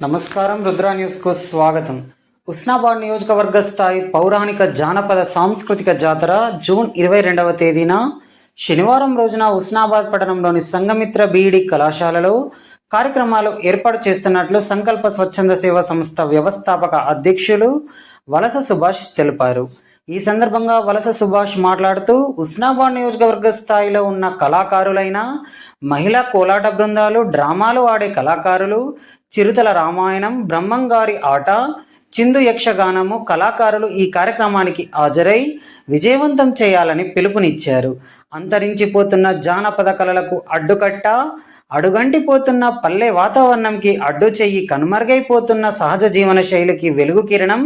నమస్కారం రుద్రా న్యూస్కు స్వాగతం. ఉస్నాబాద్ నియోజకవర్గ స్థాయి పౌరాణిక జానపద సాంస్కృతిక జాతర జూన్ ఇరవై రెండవ తేదీన శనివారం రోజున ఉస్నాబాద్ పట్టణంలోని సంఘమిత్ర బీఈడి కళాశాలలో కార్యక్రమాలు ఏర్పాటు చేస్తున్నట్లు సంకల్ప స్వచ్ఛంద సేవా సంస్థ వ్యవస్థాపక అధ్యక్షులు వలస సుభాష్ తెలిపారు. ఈ సందర్భంగా వలస సుభాష్ మాట్లాడుతూ ఉస్నాబాద్ నియోజకవర్గ స్థాయిలో ఉన్న కళాకారులైన మహిళా కోలాట బృందాలు డ్రామాలు ఆడే కళాకారులు చిరుతల రామాయణం బ్రహ్మంగారి ఆట చిందు యక్షగానము కళాకారులు ఈ కార్యక్రమానికి హాజరై విజయవంతం చేయాలని పిలుపునిచ్చారు. అంతరించిపోతున్న జానపద కళలకు అడ్డుకట్ట అడుగంటిపోతున్న పల్లె వాతావరణంకి అడ్డు చెయ్యి కనుమరుగైపోతున్న సహజ జీవన శైలికి వెలుగు కిరణం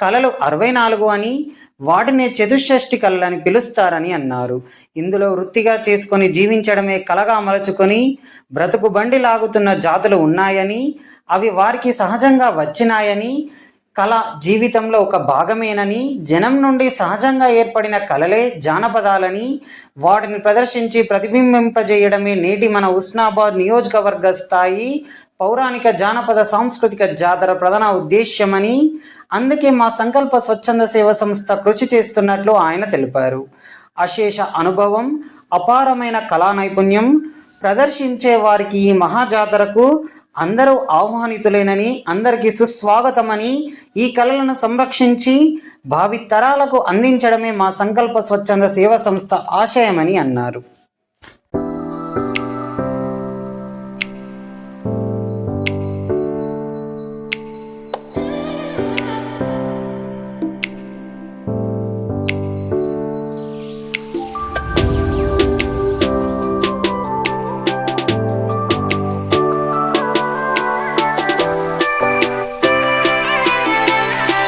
కళలు అరవై నాలుగు అని వాటిని చతుషష్ఠి కళలని పిలుస్తారని అన్నారు. ఇందులో వృత్తిగా చేసుకొని జీవించడమే కలగా మలుచుకొని బ్రతుకు బండి లాగుతున్న జాతులు ఉన్నాయని అవి వారికి సహజంగా వచ్చినాయని కళ జీవితంలో ఒక భాగమేనని జనం నుండి సహజంగా ఏర్పడిన కళలే జానపదాలని వాటిని ప్రదర్శించి ప్రతిబింబింపజేయడమే నేటి మన ఉస్నాబాద్ నియోజకవర్గ స్థాయి పౌరాణిక జానపద సాంస్కృతిక జాతర ప్రధాన ఉద్దేశ్యమని అందుకే మా సంకల్ప స్వచ్ఛంద సేవ సంస్థ కృషి చేస్తున్నట్లు ఆయన తెలిపారు. అశేష అనుభవం అపారమైన కళా నైపుణ్యం ప్రదర్శించే వారికి ఈ మహాజాతరకు అందరూ ఆహ్వానితులేనని అందరికీ సుస్వాగతమని ఈ కళలను సంరక్షించి భావి తరాలకు అందించడమే మా సంకల్ప స్వచ్ఛంద సేవా సంస్థ ఆశయమని అన్నారు.